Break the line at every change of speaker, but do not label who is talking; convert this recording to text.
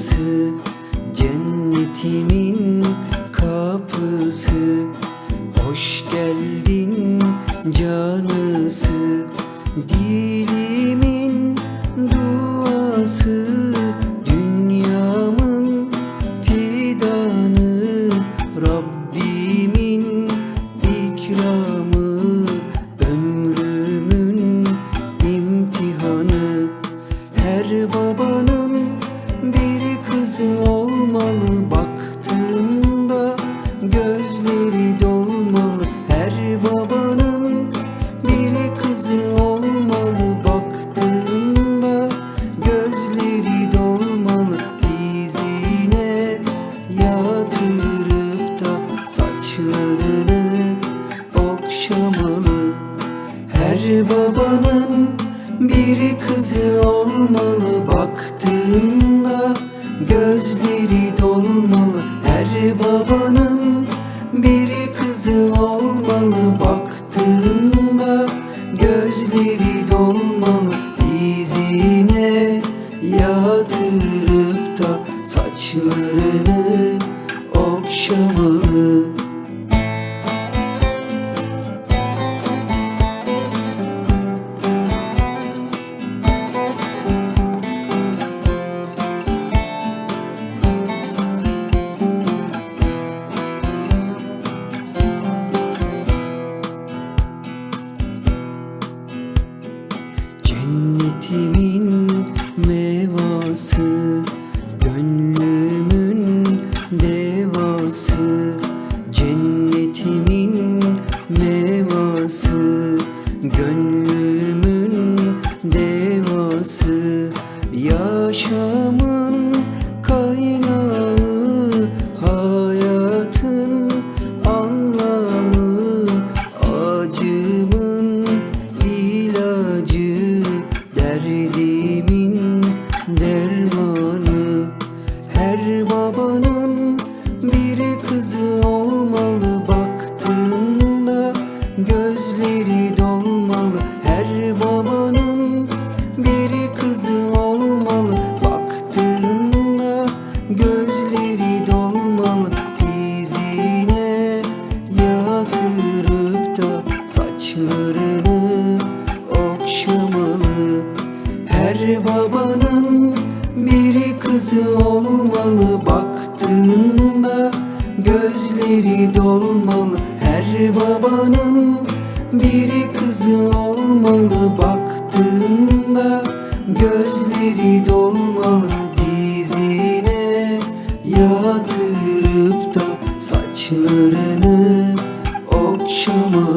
yanısı Cennetimin kapısı. Hoş geldin canısı Dilimin duası. Dünyamın fidanı Rabbimin ikramı. Ömrümün imtihanı Her babanın saçlarını okşamalı. Her babanın bir kızı olmalı. Baktığında gözleri dolmalı. Her babanın bir kızı olmalı. Baktığında gözleri dolmalı. Dizine yatırıp da saçlarını okşamalı gün Her babanın biri kızı olmalı. Baktığında gözleri dolmalı. Her babanın biri kızı olmalı. Baktığında gözleri dolmalı. Dizine yatırıp da saçlarını okşamalı.